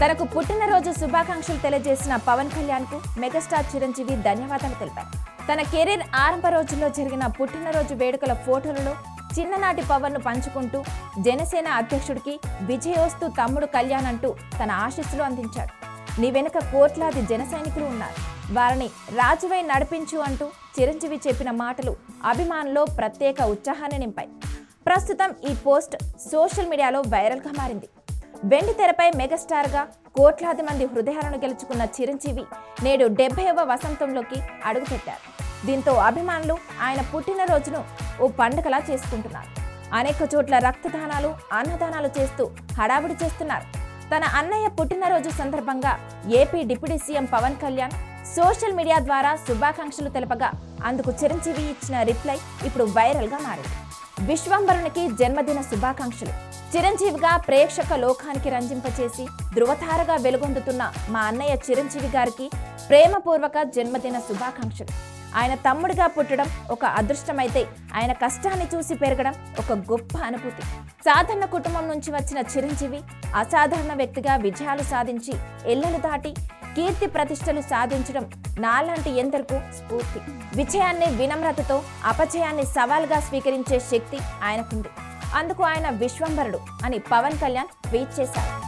తనకు పుట్టినరోజు శుభాకాంక్షలు తెలియజేసిన పవన్ కళ్యాణ్కు మెగాస్టార్ చిరంజీవి ధన్యవాదాలు తెలిపారు. తన కెరీర్ ఆరంభ రోజుల్లో జరిగిన పుట్టినరోజు వేడుకల ఫోటోలలో చిన్ననాటి పవన్ను పంచుకుంటూ జనసేన అధ్యక్షుడికి విజయోస్తు తమ్ముడు కళ్యాణ్ అంటూ తన ఆశీస్సులు అందించాడు. నీ వెనుక కోట్లాది జన సైనికులు ఉన్నారు. వారిని రాజువై నడిపించు అంటూ చిరంజీవి చెప్పిన మాటలు అభిమానులో ప్రత్యేక ఉత్సాహాన్ని నింపాయి. ప్రస్తుతం ఈ పోస్ట్ సోషల్ మీడియాలో వైరల్గా మారింది. వెండి తెరపై మెగాస్టార్గా కోట్లాది మంది హృదయాలను గెలుచుకున్న చిరంజీవి నేడు డెబ్బైవ వసంతంలోకి అడుగుపెట్టారు. దీంతో అభిమానులు ఆయన పుట్టినరోజును ఓ పండుగలా చేసుకుంటున్నారు. అనేక చోట్ల రక్తదానాలు అన్నదానాలు చేస్తూ హడావుడి చేస్తున్నారు. తన అన్నయ్య పుట్టినరోజు సందర్భంగా AP deputy CM Pawan Kalyan social media ద్వారా శుభాకాంక్షలు తెలపగా అందుకు చిరంజీవి ఇచ్చిన రిప్లై ఇప్పుడు వైరల్గా మారింది. విశ్వంబరునికి జన్మదిన శుభాకాంక్షలు. చిరంజీవిగా ప్రేక్షక లోకానికి రంజింపచేసి ధృవతారగా వెలుగొందుతున్న మా అన్నయ్య చిరంజీవి గారికి ప్రేమపూర్వక జన్మదిన శుభాకాంక్షలు. ఆయన తమ్ముడిగా పుట్టడం ఒక అదృష్టమైతే ఆయన కష్టాన్ని చూసి పెరగడం ఒక గొప్ప అనుభూతి. సాధారణ కుటుంబం నుంచి వచ్చిన చిరంజీవి అసాధారణ వ్యక్తిగా విజయాలు సాధించి ఎల్లలు దాటి కీర్తి ప్రతిష్టలు సాధించడం నాలాంటి ఎందరికో స్ఫూర్తి. విజయాన్ని వినమ్రతతో అపజయాన్ని సవాల్గా స్వీకరించే శక్తి ఆయనకుంది. అందుకు ఆయన విశ్వంభరుడు అని పవన్ కళ్యాణ్ ట్వీట్ చేశారు.